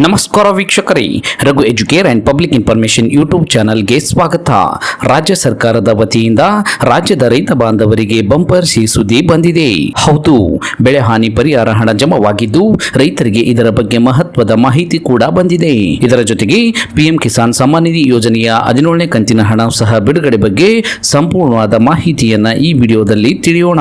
ನಮಸ್ಕಾರ ವೀಕ್ಷಕರೇ, Raghu educare and public information YouTube ಚಾನಲ್ಗೆ ಸ್ವಾಗತ. ರಾಜ್ಯ ಸರ್ಕಾರದ ವತಿಯಿಂದ ರಾಜ್ಯದ ರೈತ ಬಾಂಧವರಿಗೆ ಬಂಪರ್ ಸಿ ಸುದ್ದಿ ಬಂದಿದೆ. ಹೌದು, ಬೆಳೆ ಹಾನಿ ಪರಿಹಾರ ಹಣ ಜಮವಾಗಿದ್ದು ರೈತರಿಗೆ ಇದರ ಬಗ್ಗೆ ಮಹತ್ವದ ಮಾಹಿತಿ ಕೂಡ ಬಂದಿದೆ. ಇದರ ಜೊತೆಗೆ ಪಿಎಂ ಕಿಸಾನ್ ಸಮ್ಮಾನ್ ನಿಧಿ ಯೋಜನೆಯ ಹದಿನೇಳನೇ ಕಂತಿನ ಹಣ ಸಹ ಬಿಡುಗಡೆ ಬಗ್ಗೆ ಸಂಪೂರ್ಣವಾದ ಮಾಹಿತಿಯನ್ನ ಈ ವಿಡಿಯೋದಲ್ಲಿ ತಿಳಿಯೋಣ.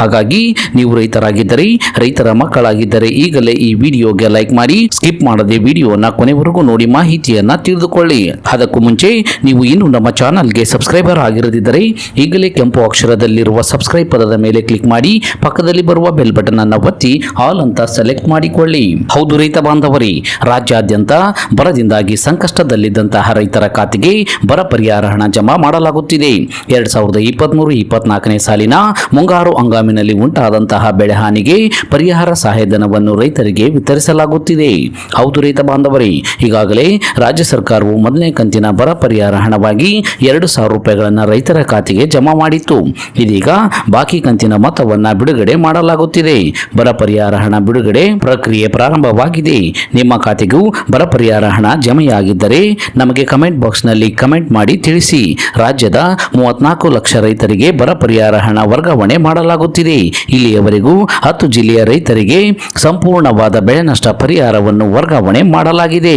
ಹಾಗಾಗಿ ನೀವು ರೈತರಾಗಿದ್ದರೆ, ರೈತರ ಮಕ್ಕಳಾಗಿದ್ದರೆ ಈಗಲೇ ಈ ವಿಡಿಯೋಗೆ ಲೈಕ್ ಮಾಡಿ, ಸ್ಕಿಪ್ ಮಾಡದೆ ವಿಡಿಯೋನ ಕೊನೆವರೆಗೂ ನೋಡಿ ಮಾಹಿತಿಯನ್ನ ತಿಳಿದುಕೊಳ್ಳಿ. ಅದಕ್ಕೂ ಮುಂಚೆ ನೀವು ಇನ್ನು ನಮ್ಮ ಚಾನಲ್ಗೆ ಸಬ್ಸ್ಕ್ರೈಬರ್ ಆಗಿರದಿದ್ದರೆ ಈಗಲೇ ಕೆಂಪು ಅಕ್ಷರದಲ್ಲಿರುವ ಸಬ್ಸ್ಕ್ರೈಬ್ ಪದದ ಮೇಲೆ ಕ್ಲಿಕ್ ಮಾಡಿ, ಪಕ್ಕದಲ್ಲಿ ಬರುವ ಬೆಲ್ ಬಟನ್ ಅನ್ನು ಒತ್ತಿ, ಆಲ್ ಅಂತ ಸೆಲೆಕ್ಟ್ ಮಾಡಿಕೊಳ್ಳಿ. ಹೌದು ರೈತ ಬಾಂಧವರೇ, ರಾಜ್ಯಾದ್ಯಂತ ಬರದಿಂದಾಗಿ ಸಂಕಷ್ಟದಲ್ಲಿದ್ದಂತಹ ರೈತರ ಖಾತೆಗೆ ಬರ ಪರಿಹಾರ ಹಣ ಜಮಾ ಮಾಡಲಾಗುತ್ತಿದೆ. ಎರಡ್ ಸಾವಿರದ ಇಪ್ಪತ್ಮೂರು ಇಪ್ಪತ್ನಾಲ್ಕನೇ ಸಾಲಿನ ಮುಂಗಾರು ಹಂಗಾಮಿನಲ್ಲಿ ಉಂಟಾದಂತಹ ಬೆಳೆ ಹಾನಿಗೆ ಪರಿಹಾರ ಸಹಾಯಧನವನ್ನು ರೈತರಿಗೆ ವಿತರಿಸಲಾಗುತ್ತಿದೆ. ಹೌದು ರೈತ ಬಾಂಧವರೇ, ಈಗಾಗಲೇ ರಾಜ್ಯ ಸರ್ಕಾರವು ಮೊದಲನೇ ಕಂತಿನ ಬರ ಪರಿಹಾರ ಹಣವಾಗಿ ಎರಡು ಸಾವಿರ ರೂಪಾಯಿಗಳನ್ನು ರೈತರ ಖಾತೆಗೆ ಜಮಾ ಮಾಡಿತ್ತು. ಇದೀಗ ಬಾಕಿ ಕಂತಿನ ಮೊತ್ತವನ್ನು ಬಿಡುಗಡೆ ಮಾಡಲಾಗುತ್ತಿದೆ. ಬರ ಪರಿಹಾರ ಹಣ ಬಿಡುಗಡೆ ಪ್ರಕ್ರಿಯೆ ಪ್ರಾರಂಭವಾಗಿದೆ. ನಿಮ್ಮ ಖಾತೆಗೂ ಬರ ಪರಿಹಾರ ಹಣ ಜಮೆಯಾಗಿದ್ದರೆ ನಮಗೆ ಕಮೆಂಟ್ ಬಾಕ್ಸ್ನಲ್ಲಿ ಕಮೆಂಟ್ ಮಾಡಿ ತಿಳಿಸಿ. ರಾಜ್ಯದ ಮೂವತ್ನಾಲ್ಕು ಲಕ್ಷ ರೈತರಿಗೆ ಬರ ಪರಿಹಾರ ಹಣ ವರ್ಗಾವಣೆ ಮಾಡಲಾಗುತ್ತಿದೆ. ಇಲ್ಲಿಯವರೆಗೂ ಹತ್ತು ಜಿಲ್ಲೆಯ ರೈತರಿಗೆ ಸಂಪೂರ್ಣವಾದ ಬೆಳೆ ನಷ್ಟ ಪರಿಹಾರವನ್ನು ವರ್ಗಾವಣೆ ಮಾಡಲಾಗಿದೆ.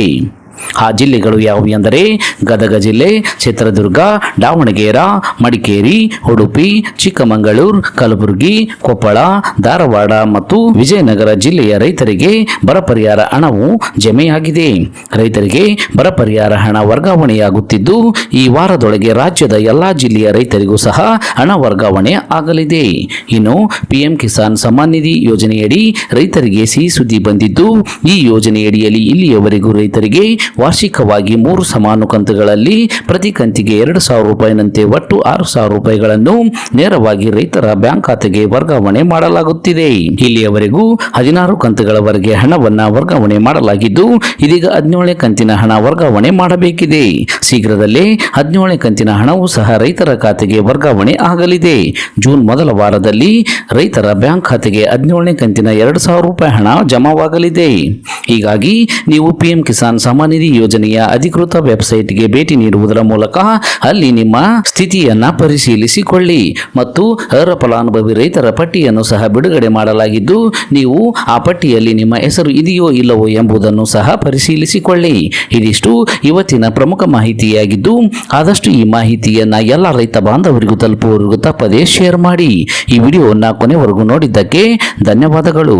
ಆ ಜಿಲ್ಲೆಗಳು ಯಾವುವು ಎಂದರೆ ಗದಗ ಜಿಲ್ಲೆ, ಚಿತ್ರದುರ್ಗ, ದಾವಣಗೆರೆ, ಮಡಿಕೇರಿ, ಉಡುಪಿ, ಚಿಕ್ಕಮಗಳೂರು, ಕಲಬುರಗಿ, ಕೊಪ್ಪಳ, ಧಾರವಾಡ ಮತ್ತು ವಿಜಯನಗರ ಜಿಲ್ಲೆಯ ರೈತರಿಗೆ ಬರ ಪರಿಹಾರ ಹಣವು ಜಮೆಯಾಗಿದೆ. ರೈತರಿಗೆ ಬರ ಪರಿಹಾರ ಹಣ ವರ್ಗಾವಣೆಯಾಗುತ್ತಿದ್ದು, ಈ ವಾರದೊಳಗೆ ರಾಜ್ಯದ ಎಲ್ಲಾ ಜಿಲ್ಲೆಯ ರೈತರಿಗೂ ಸಹ ಹಣ ವರ್ಗಾವಣೆ ಆಗಲಿದೆ. ಇನ್ನು ಪಿಎಂ ಕಿಸಾನ್ ಸಮ್ಮಾನ್ ನಿಧಿ ಯೋಜನೆಯಡಿ ರೈತರಿಗೆ ಸಿಹಿ ಸುದ್ದಿ ಬಂದಿದ್ದು, ಈ ಯೋಜನೆಯಡಿಯಲ್ಲಿ ಇಲ್ಲಿಯವರೆಗೂ ರೈತರಿಗೆ ವಾರ್ಷಿಕವಾಗಿ ಮೂರು ಸಮಾನು ಕಂತುಗಳಲ್ಲಿ ಪ್ರತಿ ಕಂತಿಗೆ ಎರಡು ಸಾವಿರ ರೂಪಾಯಿನಂತೆ ಒಟ್ಟು ಆರು ಸಾವಿರ ರೂಪಾಯಿಗಳನ್ನು ನೇರವಾಗಿ ರೈತರ ಬ್ಯಾಂಕ್ ಖಾತೆಗೆ ವರ್ಗಾವಣೆ ಮಾಡಲಾಗುತ್ತಿದೆ. ಇಲ್ಲಿಯವರೆಗೂ ಹದಿನಾರು ಕಂತುಗಳವರೆಗೆ ಹಣವನ್ನು ವರ್ಗಾವಣೆ ಮಾಡಲಾಗಿದ್ದು, ಇದೀಗ ಹದಿನೇಳನೇ ಕಂತಿನ ಹಣ ವರ್ಗಾವಣೆ ಮಾಡಬೇಕಿದೆ. ಶೀಘ್ರದಲ್ಲೇ ಹದಿನೇಳನೇ ಕಂತಿನ ಹಣವೂ ಸಹ ರೈತರ ಖಾತೆಗೆ ವರ್ಗಾವಣೆ ಆಗಲಿದೆ. ಜೂನ್ ಮೊದಲ ವಾರದಲ್ಲಿ ರೈತರ ಬ್ಯಾಂಕ್ ಖಾತೆಗೆ ಹದಿನೇಳನೇ ಕಂತಿನ ಎರಡು ಸಾವಿರ ರೂಪಾಯಿ ಹಣ ಜಮಾವಾಗಲಿದೆ. ಹೀಗಾಗಿ ನೀವು ಪಿಎಂ ಕಿಸಾನ್ ಸಮ್ಮಾನ್ ನಿಧಿ ಯೋಜನೆಯ ಅಧಿಕೃತ ವೆಬ್ಸೈಟ್ಗೆ ಭೇಟಿ ನೀಡುವುದರ ಮೂಲಕ ಅಲ್ಲಿ ನಿಮ್ಮ ಸ್ಥಿತಿಯನ್ನು ಪರಿಶೀಲಿಸಿಕೊಳ್ಳಿ ಮತ್ತು ಅರ್ಹ ಫಲಾನುಭವಿ ರೈತರ ಪಟ್ಟಿಯನ್ನು ಸಹ ಬಿಡುಗಡೆ ಮಾಡಲಾಗಿದ್ದು, ನೀವು ಆ ಪಟ್ಟಿಯಲ್ಲಿ ನಿಮ್ಮ ಹೆಸರು ಇದೆಯೋ ಇಲ್ಲವೋ ಎಂಬುದನ್ನು ಸಹ ಪರಿಶೀಲಿಸಿಕೊಳ್ಳಿ. ಇದಿಷ್ಟು ಇವತ್ತಿನ ಪ್ರಮುಖ ಮಾಹಿತಿಯಾಗಿದ್ದು, ಆದಷ್ಟು ಈ ಮಾಹಿತಿಯನ್ನು ಎಲ್ಲ ರೈತ ಬಾಂಧವರಿಗೂ ತಲುಪುವವರೆಗೂ ತಪ್ಪದೇ ಶೇರ್ ಮಾಡಿ. ಈ ವಿಡಿಯೋವನ್ನು ಕೊನೆವರೆಗೂ ನೋಡಿದ್ದಕ್ಕೆ ಧನ್ಯವಾದಗಳು.